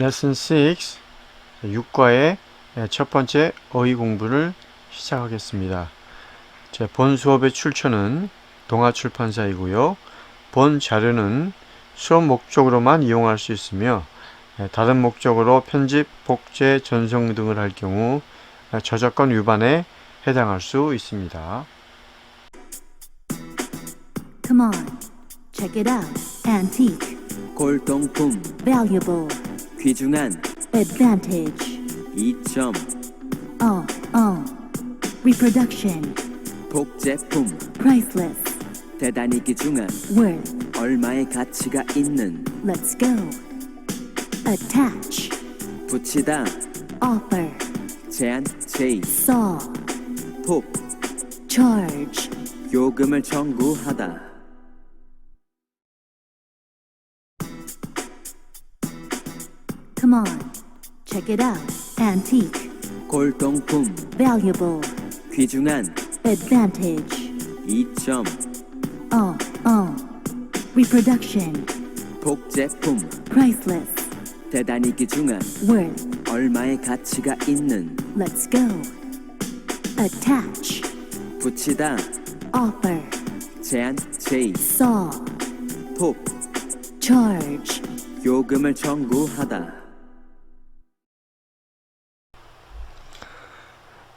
레슨 6 6과의 첫 번째 어휘 공부를 시작하겠습니다. 제 본 수업의 출처는 동아출판사이고요. 본 자료는 수업 목적으로만 이용할 수 있으며 예, 다른 목적으로 편집, 복제, 전송 등을 할 경우 예, 저작권 위반에 해당할 수 있습니다. Come on, check it out. Antique, 골동품 valuable, 귀중한 advantage. 이점 Uh, uh. Reproduction, 복제품 priceless, 대단히 귀중한 worth. 얼마의 가치가 있는 Let's go. Attach, 붙이다 offer, 제한 제의 saw, 톡 charge. 요금을 청구하다 check it out. Antique, 골동품 valuable, 귀중한 advantage. 이점 Uh, uh. Reproduction, 복제품 priceless, 대단히 귀중한 worth. 얼마의 가치가 있는 Let's go. Attach, 붙이다 offer, 제한 제의 saw, 톡 charge. 요금을 청구하다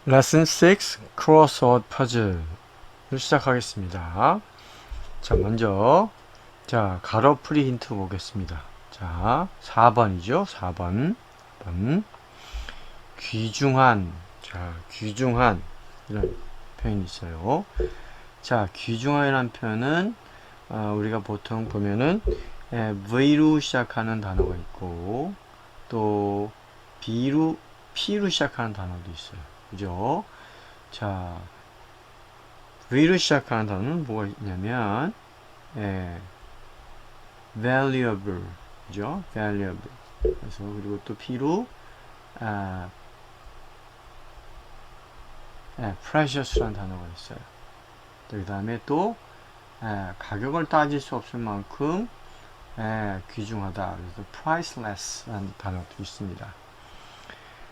레슨 6 크로스워드 퍼즐을 시작하겠습니다. 자, 먼저 자, 가로 풀이 힌트 보겠습니다. 자, 4번이죠. 4번. 4번. 귀중한. 자, 귀중한 이런 표현이 있어요. 자, 귀중한이라는 표현은 어, 우리가 보통 보면은 에, V로 시작하는 단어가 있고 또 B로 P로 시작하는 단어도 있어요. 그죠? 자, V로 시작하는 단어는 뭐가 있냐면, 예, valuable, 그죠? valuable. 그래서, 그리고 또 P로, 아, 예, precious라는 단어가 있어요. 그 다음에 또, 예, 가격을 따질 수 없을 만큼, 예, 귀중하다. 그래서 priceless라는 단어도 있습니다.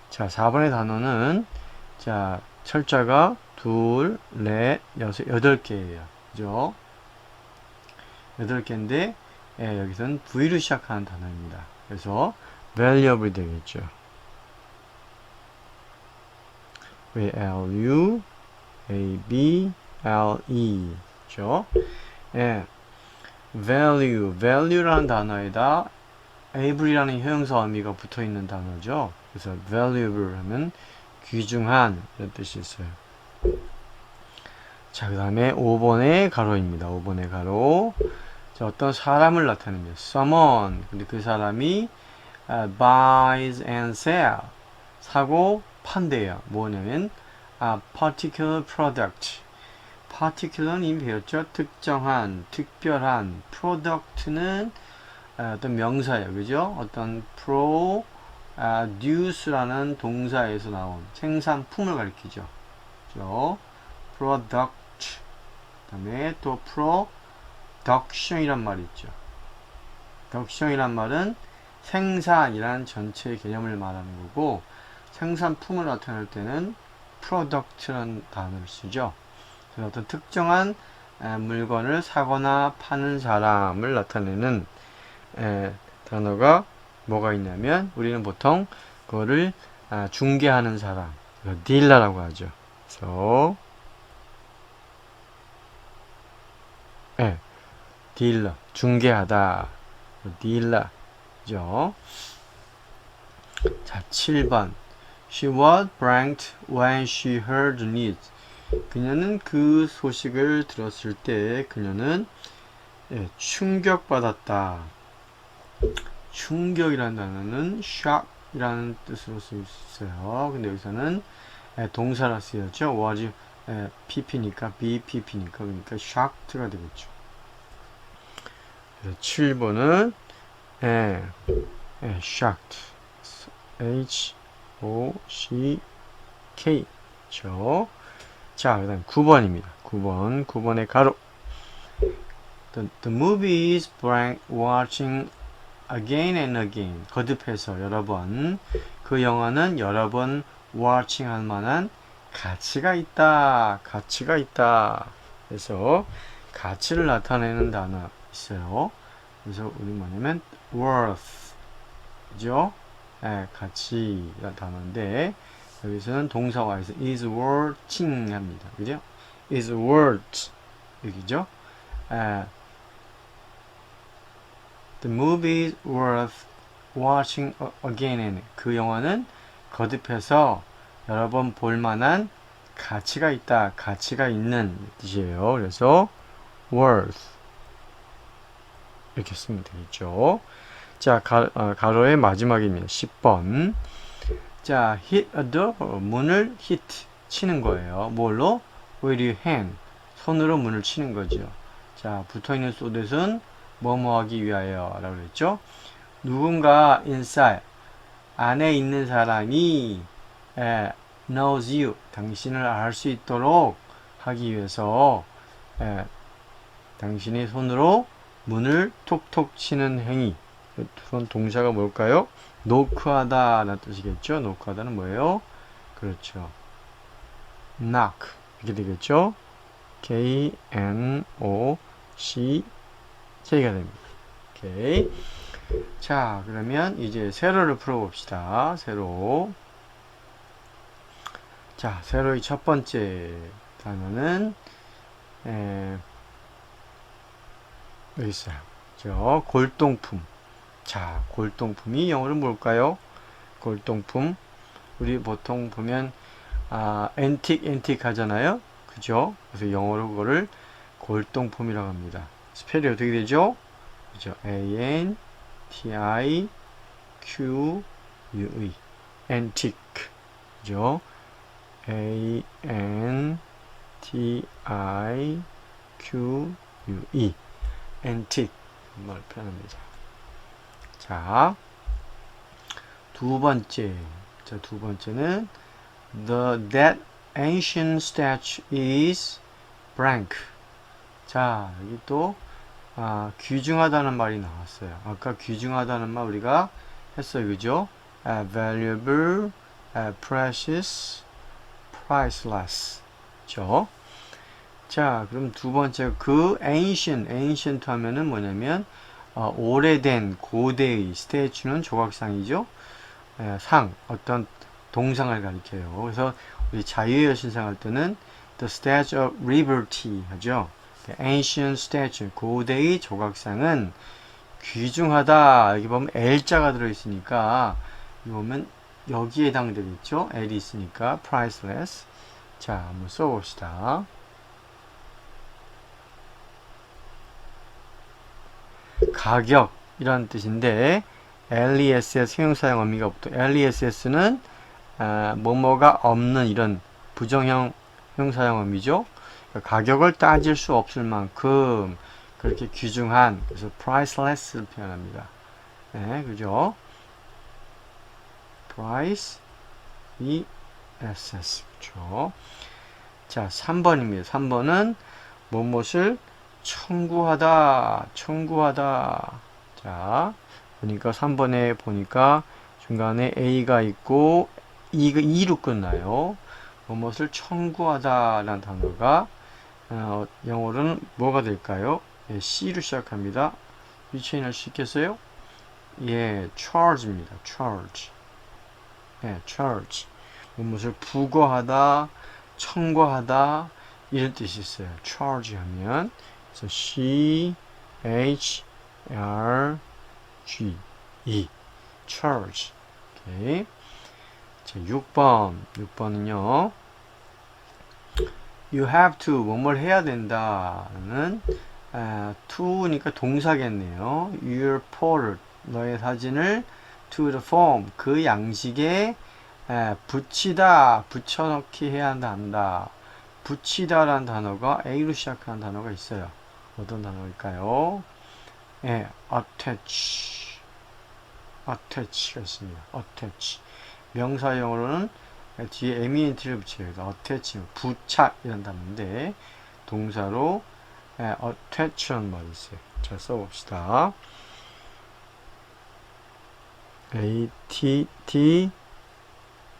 자, 4번의 단어는 자, 철자가 둘, 넷, 여섯, 여덟 개예요. 그죠? 여덟 개인데 예, 여기서는 V로 시작하는 단어입니다. 그래서 valuable 되겠죠. V L U A B L E 죠? 예. value, value라는 단어에다 able이라는 형용사 어미가 붙어 있는 단어죠. 그래서 valuable 하면 귀중한 이런 뜻이 있어요. 자, 그 다음에 5번의 가로입니다. 5번의 가로. 자, 어떤 사람을 나타냅니다. someone. 근데 그 사람이 아, buys and sell. 사고 판대요. 뭐냐면 아, particular product. particular는 이미 배웠죠. 특정한, 특별한. product는 아, 어떤 명사예요. 그죠? 어떤 pro 아, produce라는 동사에서 나온 생산품을 가리키죠. 그죠? product. 그 다음에 또 production이란 말이 있죠. production이란 말은 생산이란 전체 개념을 말하는 거고 생산품을 나타낼 때는 product라는 단어를 쓰죠. 그래서 어떤 특정한 에, 물건을 사거나 파는 사람을 나타내는 에, 단어가 뭐가 있냐면 우리는 보통 그거를 아, 중개하는 사람, 딜러라고 하죠. 그래서 예, 딜러, 중개하다, 딜러죠. 자, 7번. She was pranked when she heard the news. 그녀는 그 소식을 들었을 때 그녀는 예, 충격받았다. 충격이라는 단어는 shock이라는 뜻으로 쓸수 있어요. 근데 여기서는 예, 동사라 쓰였죠. was 예, pp니까 bpp니까 그러니까 shocked가 되겠죠. 그래서 7번은 예, 예, shocked h o c k 죠. 자, 그다음 9번입니다. 9번 9번의 가로 The, the movie is blank watching again and again. 거듭해서 여러 번. 그 영화는 여러 번 watching 할 만한 가치가 있다 가치가 있다. 그래서 가치를 나타내는 단어 있어요. 그래서 우리 뭐냐면 worth. 그죠? 예, 가치라는 단어인데 여기서는 동사와에서 is worthing 합니다. 그죠? is worth. 여기죠? 예, The movie is worth watching again 그 영화는 거듭해서 여러 번 볼 만한 가치가 있다, 가치가 있는 뜻이에요. 그래서 worth 이렇게 쓰면 되겠죠. 자, 가, 어, 가로의 마지막입니다. 10번. 자, hit a door. 문을 hit 치는 거예요. 뭘로? with your hand. 손으로 문을 치는 거죠. 자, 붙어 있는 소댓은 뭐뭐 하기 위하여 라고 그랬죠. 누군가 inside 안에 있는 사람이 에, knows you 당신을 알 수 있도록 하기 위해서 에, 당신의 손으로 문을 톡톡 치는 행위 그런 동사가 뭘까요? 노크하다 라는 뜻이겠죠. 노크하다는 뭐예요? 그렇죠. knock 이렇게 되겠죠. K N O C K가 됩니다. 오케이. 자, 그러면 이제 세로를 풀어봅시다. 세로. 자, 세로의 첫 번째 단어는 에, 여기 있어요. 저 골동품. 자, 골동품이 영어로 뭘까요? 골동품. 우리 보통 보면 아, 앤틱 앤틱 하잖아요. 그죠? 그래서 영어로 그거를 골동품이라고 합니다. 스펠이 어떻게 되죠? 그죠? A N T I Q U E antique 그죠? A N T I Q U E antique 걸 표현합니다. 자, 두 번째. 자, 두 번째는 the that ancient statue is blank. 자, 여기 또 아, 귀중하다는 말이 나왔어요. 아까 귀중하다는 말 우리가 했어요. 그죠? 아, valuable, 아, precious, priceless. 그죠? 자, 그럼 두 번째 그 ancient, ancient 하면은 뭐냐면 어, 오래된 고대의 스태츄는 조각상이죠. 에, 상, 어떤 동상을 가리켜요. 그래서 우리 자유의 여신상 할 때는 the Statue of Liberty 하죠. Ancient statue, 고대의 조각상은 귀중하다. 여기 보면 L자가 들어있으니까, 여기 보면 여기에 해당되겠죠? L이 있으니까, priceless. 자, 한번 써봅시다. 가격이라는 뜻인데, LESS 형사형 의미가 없고, LESS는 아, 뭐뭐가 없는 이런 부정형 형사형 의미죠. 가격을 따질 수 없을 만큼 그렇게 귀중한 그래서 priceless를 표현합니다. 네, 그죠? price e s s 그죠? 자, 3번입니다. 3번은 무엇을 청구하다, 청구하다. 자, 보니까 3번에 보니까 중간에 A가 있고 E가 E로 끝나요. 무엇을 청구하다라는 단어가 어, 영어로는 뭐가 될까요? 예, C로 시작합니다. 수 있겠어요? 예, charge입니다. charge. 예, charge. 무엇을 부과하다, 청구하다 이런 뜻이 있어요. charge 하면 그래서 C H R G E charge. 오케이. 자, 6번. 6번은요. You have to 뭐뭘 해야 된다는 아, to니까 동사겠네요. Your portrait 너의 사진을 to the form 그 양식에 에, 붙이다 붙여넣기 해야 한다. 붙이다라는 단어가 A로 시작하는 단어가 있어요. 어떤 단어일까요? 예, attach. attach가 있습니다. attach. 명사형으로는 뒤에 MENT를 붙여요. 그래서 attach, 부착 이런 단어인데 동사로 예, attach란 말이 있어요. 자 써봅시다. A T T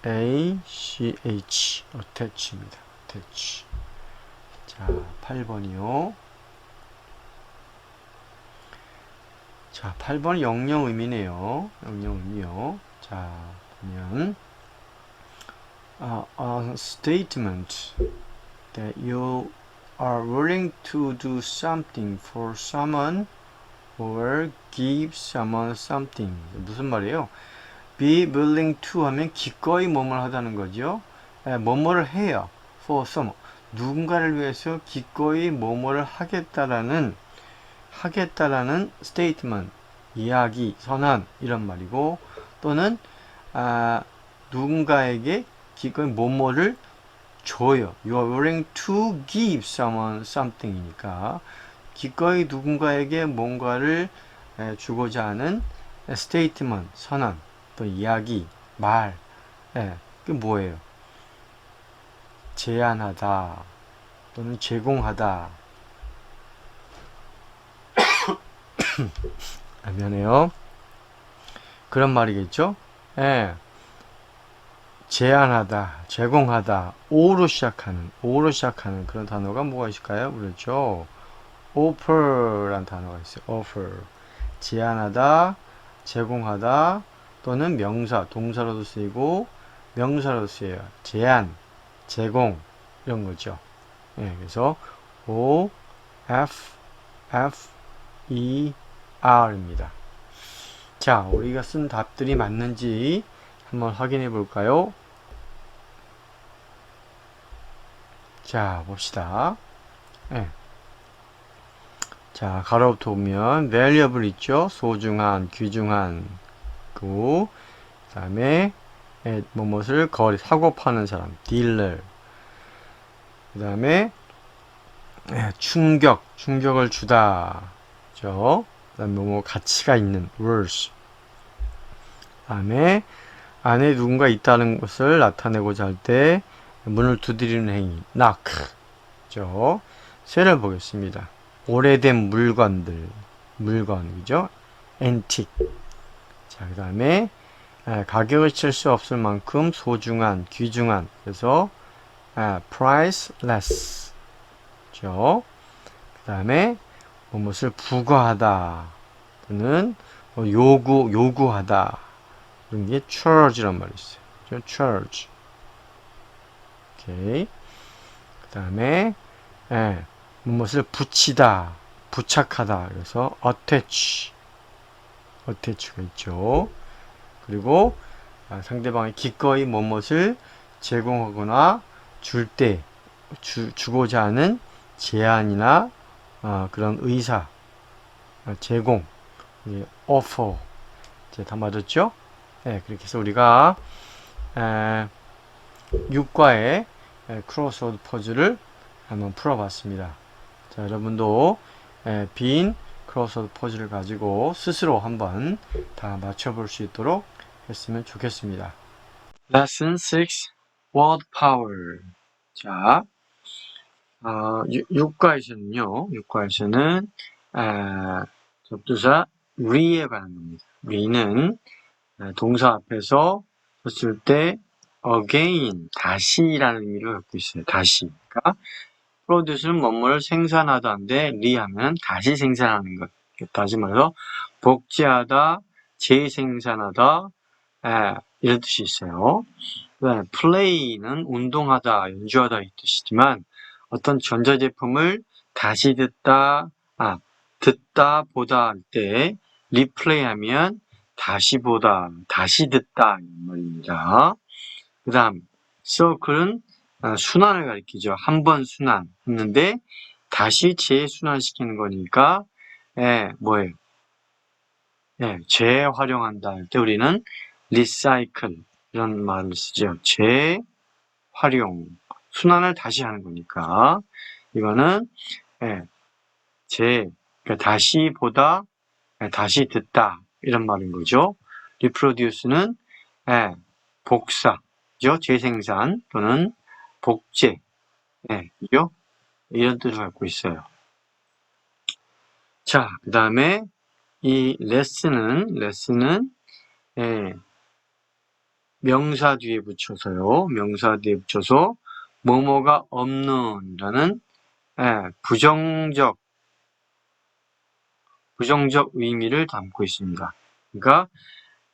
A C H attach입니다. attach. 자, 8번이요. 자, 8번 영영 의미네요. 영영 의미요. 자, 보면 아, a statement that you are willing to do something for someone or give someone something. 무슨 말이에요? be willing to 하면 기꺼이 뭐뭘 하다는 거죠. 예, 뭐뭐를 해요. for some. 누군가를 위해서 기꺼이 뭐뭐를 하겠다라는 하겠다라는 statement, 이야기, 선언 이런 말이고 또는 아, 누군가에게 기꺼이 뭐뭐를 줘요. You are willing to give someone something이니까 기꺼이 누군가에게 뭔가를 에, 주고자 하는 statement, 선언, 또 이야기, 말, 예, 그게 뭐예요? 제안하다 또는 제공하다. 아, 미안해요. 그런 말이겠죠? 예. 제안하다, 제공하다, 오로 시작하는, 오로 시작하는 그런 단어가 뭐가 있을까요? 그렇죠. offer란 단어가 있어요. offer. 제안하다, 제공하다, 또는 명사, 동사로도 쓰이고, 명사로도 쓰여요. 제안, 제공, 이런 거죠. 예, 그래서 O, F, F, E, R입니다. 자, 우리가 쓴 답들이 맞는지 한번 확인해 볼까요? 자, 봅시다. 예. 자, 가로부터 보면 valuable 있죠? 소중한, 귀중한. 그 다음에 예, 뭐뭇을 거리 사고 파는 사람, 딜러. 그 다음에 예, 충격, 충격을 주다. 죠. 그다음에 뭐 가치가 있는 worth. 다음에 안에 누군가 있다는 것을 나타내고자 할 때 문을 두드리는 행위, knock. 죠. 세를 보겠습니다. 오래된 물건들, 물건, 그죠? antique. 자, 그 다음에 가격을 칠 수 없을 만큼 소중한, 귀중한. 그래서 아, priceless. 죠. 그 다음에 무엇을 부과하다 또는 뭐 요구 요구하다 이런 게 charge란 말이 있어요. charge. 오케이. 그 다음에 예, 무엇을 붙이다, 부착하다. 그래서 attach. attach가 있죠. 그리고 아, 상대방이 기꺼이 무엇을 제공하거나 줄 때 주고자 하는 제안이나 아, 그런 의사, 아, 제공, 예, offer, 이제 다 맞았죠? 네, 그렇게 해서 우리가 에, 6과의 크로스워드 퍼즐을 한번 풀어봤습니다. 자, 여러분도 에, 빈 크로스워드 퍼즐을 가지고 스스로 한번 다 맞춰볼 수 있도록 했으면 좋겠습니다. Lesson 6 Word Power 자, 어, 6과에서는요, 6과에서는, 아, 접두사 re에 관한 겁니다. re는 아, 동사 앞에서 썼을 때 again, 다시라는 의미를 갖고 있어요. 다시. 그러니까 produce는 뭐뭐를 생산하다인데 re 하면 다시 생산하는 것. 다시 말해서 복제하다, 재생산하다, 아, 이런 뜻이 있어요. 그다음에 play는 운동하다, 연주하다 이 뜻이지만 어떤 전자제품을 다시 듣다, 아, 듣다, 보다 할 때 리플레이 하면 다시 보다, 다시 듣다 이 말입니다. 그 다음 circle은 아, 순환을 가리키죠. 한 번 순환 했는데 다시 재순환시키는 거니까 예, 뭐예요? 예, 재활용한다 할 때 우리는 recycle 이런 말을 쓰죠. 재활용. 순환을 다시 하는 거니까 이거는 예, 제 그러니까 다시 보다 예, 다시 듣다 이런 말인 거죠. reproduce는 예, 복사 죠 재생산 또는 복제 예, 죠 이런 뜻을 갖고 있어요. 자, 그 다음에 이 레슨은 레슨은 예, 명사 뒤에 붙여서요. 명사 뒤에 붙여서 뭐뭐가 없는이라는 예, 부정적 부정적 의미를 담고 있습니다. 그러니까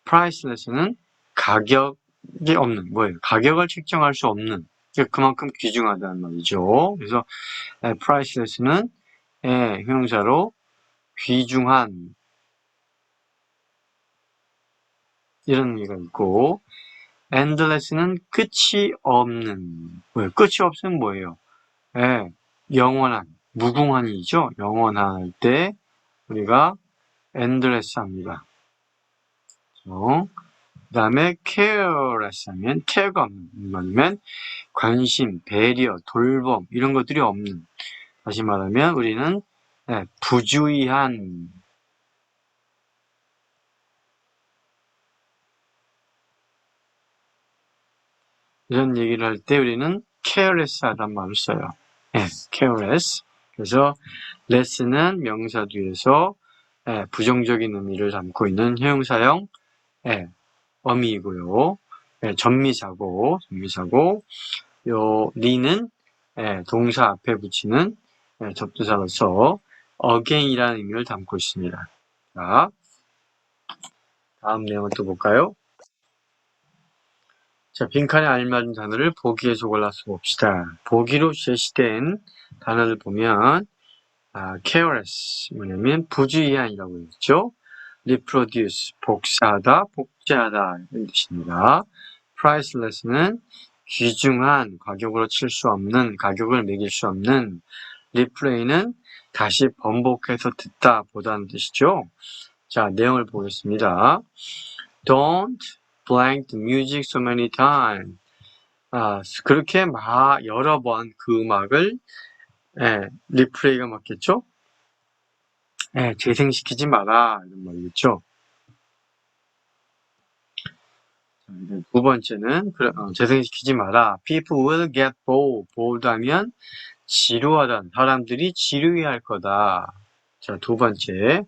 priceless는 가격 이 없는 뭐예요? 가격을 책정할 수 없는 그만큼 귀중하다는 말이죠. 그래서 예, priceless는 예, 형용사로 귀중한 이런 의미가 있고 endless는 끝이 없는 뭐예요? 끝이 없으면 뭐예요? 예, 영원한 무궁한이죠. 영원할 때 우리가 endless 합니다. 그 다음에 careless 하면 없는 거면 관심, 배려, 돌봄 이런 것들이 없는 다시 말하면 우리는 예, 부주의한 이런 얘기를 할 때 우리는 careless 하단 말을 써요. 예, careless. 그래서 less는 명사 뒤에서 예, 부정적인 의미를 담고 있는 형용사형 예, 어미이고요. 예, 전미사고, 전미사고, 요 리는 예, 동사 앞에 붙이는 예, 접두사로서 again이라는 의미를 담고 있습니다. 자, 다음 내용을 또 볼까요? 자, 빈칸에 알맞은 단어를 보기에서 골라서 봅시다. 보기로 제시된 단어를 보면 아, careless 뭐냐면 부주의한이라고 했죠. Reproduce 복사하다, 복제하다 이런 뜻입니다. priceless는 귀중한 가격으로 칠 수 없는 가격을 매길 수 없는 replay는 다시 번복해서 듣다 보다는 뜻이죠. 자 내용을 보겠습니다. Don't blank the music so many times. 아, 그렇게 막 여러 번 그 음악을 예, 리플레이가 맞겠죠? 예, 재생시키지 마라 이런 말이겠죠. 두 번째는 어, 재생시키지 마라. People will get bored. bored 하면 지루하다. 사람들이 지루해할 거다. 자, 두 번째.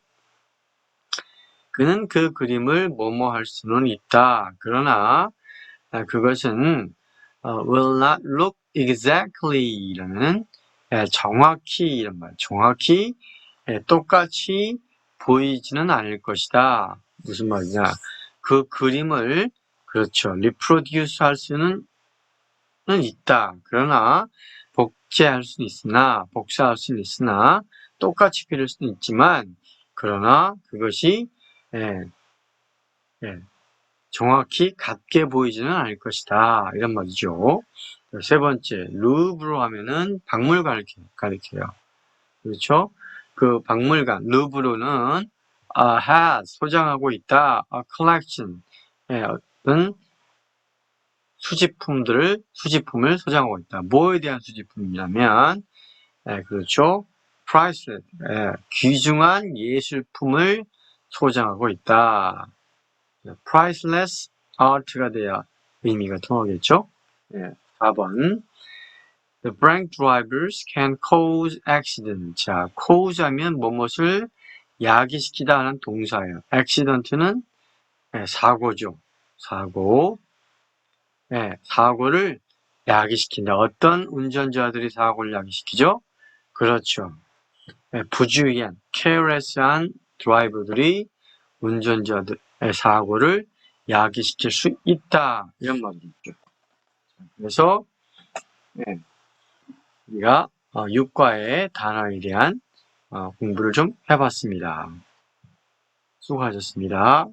그는 그 그림을 뭐뭐 할 수는 있다. 그러나 아, 그것은 어, will not look exactly 라는 예, 정확히 이런 말, 정확히 예, 똑같이 보이지는 않을 것이다. 무슨 말이냐? 그 그림을 그렇죠. 리프로듀스 할 수는 는 있다. 그러나 복제할 수는 있으나 복사할 수는 있으나 똑같이 그릴 수는 있지만 그러나 그것이 예, 예, 정확히 같게 보이지는 않을 것이다. 이런 말이죠. 세 번째, 루브로 하면은 박물관을 가리켜요. 그렇죠? 그 박물관, 루브로는 a has, 소장하고 있다. a collection, 예, 어떤 수집품들을, 수집품을 소장하고 있다. 뭐에 대한 수집품이냐면, 예, 그렇죠? priceless, 예, 귀중한 예술품을 소장하고 있다. priceless art가 돼야 의미가 통하겠죠? 예, 4번. The blank drivers can cause accident. 자, cause 하면 무엇을 야기시키다 하는 동사예요. accident는 예, 사고죠. 사고. 예, 사고를 야기시킨다. 어떤 운전자들이 사고를 야기시키죠? 그렇죠. 예, 부주의한, careless한 드라이버들이 운전자들의 사고를 야기시킬 수 있다. 이런 말이죠. 그래서 네, 우리가 어, 육과의 단어에 대한 어, 공부를 좀 해봤습니다. 수고하셨습니다.